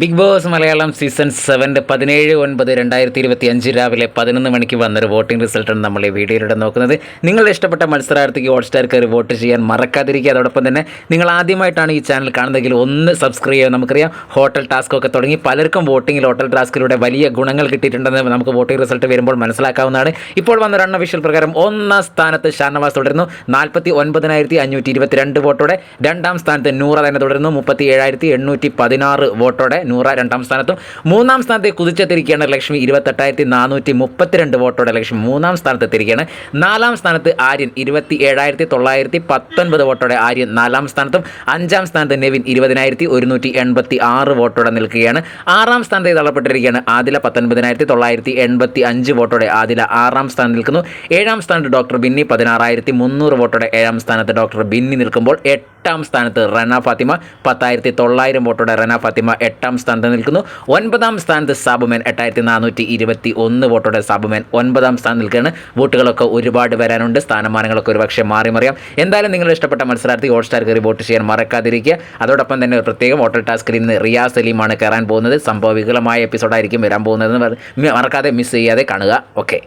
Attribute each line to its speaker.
Speaker 1: Big boss Malayalam season സെവന്റെ പതിനേഴ് ഒൻപത് രണ്ടായിരത്തി ഇരുപത്തി അഞ്ച് രാവിലെ പതിനൊന്ന് മണിക്ക് വന്നൊരു വോട്ടിംഗ് റിസൾട്ടാണ് നമ്മൾ ഈ വീഡിയോയിലൂടെ നോക്കുന്നത്. നിങ്ങളുടെ ഇഷ്ടപ്പെട്ട മത്സരാർത്ഥിക്ക് ഹോട്ട്സ്റ്റാർ കയറി വോട്ട് ചെയ്യാൻ മറക്കാതിരിക്കുക. അതോടൊപ്പം തന്നെ നിങ്ങൾ ആദ്യമായിട്ടാണ് ഈ ചാനൽ കാണുന്നതെങ്കിൽ ഒന്ന് സബ്സ്ക്രൈബ് ചെയ്യുക നമുക്കറിയാം. ഹോട്ടൽ ടാസ്ക് ഒക്കെ തുടങ്ങി പലർക്കും വോട്ടിങ്ങിൽ ഹോട്ടൽ ടാസ്കിലൂടെ വലിയ ഗുണങ്ങൾ കിട്ടിയിട്ടുണ്ടെന്ന് നമുക്ക് വോട്ടിംഗ് റിസൾട്ട് വരുമ്പോൾ മനസ്സിലാക്കാവുന്നതാണ്. ഇപ്പോൾ വന്ന റണ്ണ വിഷ്വൽ പ്രകാരം ഒന്നാം സ്ഥാനത്ത് ഷാനവാസ് തുടരുന്നു. നാൽപ്പത്തി ഒൻപതിനായിരത്തി അഞ്ഞൂറ്റി ഇരുപത്തിരണ്ട് വോട്ടോടെ രണ്ടാം സ്ഥാനത്ത് നൂറ തന്നെ തുടരുന്നു. മുപ്പത്തി ഏഴായിരത്തി എണ്ണൂറ്റി പതിനാറ് വോട്ടോടെ നൂറ രണ്ടാം സ്ഥാനത്തും മൂന്നാം സ്ഥാനത്തെ കുതിച്ചെത്തിരിക്കുകയാണ് ലക്ഷ്മി ഇരുപത്തെട്ടായിരത്തി നാനൂറ്റി മുപ്പത്തിരണ്ട് വോട്ടോടെ ലക്ഷ്മി മൂന്നാം സ്ഥാനത്ത് എത്തിയിരിക്കുകയാണ് നാലാം സ്ഥാനത്ത് ആര്യൻ ഇരുപത്തി ഏഴായിരത്തി തൊള്ളായിരത്തി പത്തൊൻപത് വോട്ടോടെ ആര്യൻ നാലാം സ്ഥാനത്തും അഞ്ചാം സ്ഥാനത്ത് നെവിൻ ഇരുപതിനായിരത്തി ഒരുന്നൂറ്റി എൺപത്തി ആറ് വോട്ടോടെ നിൽക്കുകയാണ്. ആറാം സ്ഥാനത്ത് തള്ളപ്പെട്ടിരിക്കുകയാണ് ആദില പത്തൊൻപതിനായിരത്തി തൊള്ളായിരത്തി എൺപത്തി അഞ്ച് വോട്ടോടെ ആദില ആറാം സ്ഥാനം നിൽക്കുന്നു. ഏഴാം സ്ഥാനത്ത് ഡോക്ടർ ബിന്നി പതിനാറായിരത്തി മുന്നൂറ് വോട്ടോടെ ഏഴാം സ്ഥാനത്ത് ഡോക്ടർ ബിന്നി നിൽക്കുമ്പോൾ എട്ടാം സ്ഥാനത്ത് റന ഫാത്തിമ പത്തായിരത്തി തൊള്ളായിരം വോട്ടോടെ റന ഫാത്തിമ എട്ടാം സ്ഥാനത്ത് നിൽക്കുന്നു. ഒൻപതാം സ്ഥാനത്ത് സാബുമേൻ. എട്ടായിരത്തി നാനൂറ്റി ഇരുപത്തി ഒന്ന് വോട്ടോടെ സാബുമേൻ ഒൻപതാം സ്ഥാനം നിൽക്കുകയാണ്. വോട്ടുകളൊക്കെ ഒരുപാട് വരാനുണ്ട്. സ്ഥാനമാനങ്ങളൊക്കെ ഒരുപക്ഷെ മാറി മറിയാം എന്തായാലും നിങ്ങൾ ഇഷ്ടപ്പെട്ട മത്സരാർത്ഥി ഹോട്ട്സ്റ്റാർ കയറി വോട്ട് ചെയ്യാൻ മറക്കാതിരിക്കുക. അതോടൊപ്പം തന്നെ പ്രത്യേകം വോട്ടർ ടാസ്കിൽ ഇന്ന് റിയാസ് സലീമാണ് കയറാൻ പോകുന്നത്. സംഭവ വികലമായ എപ്പിസോഡായിരിക്കും വരാൻ പോകുന്നതെന്ന് മറക്കാതെ മിസ് ചെയ്യാതെ കാണുക. ഓക്കെ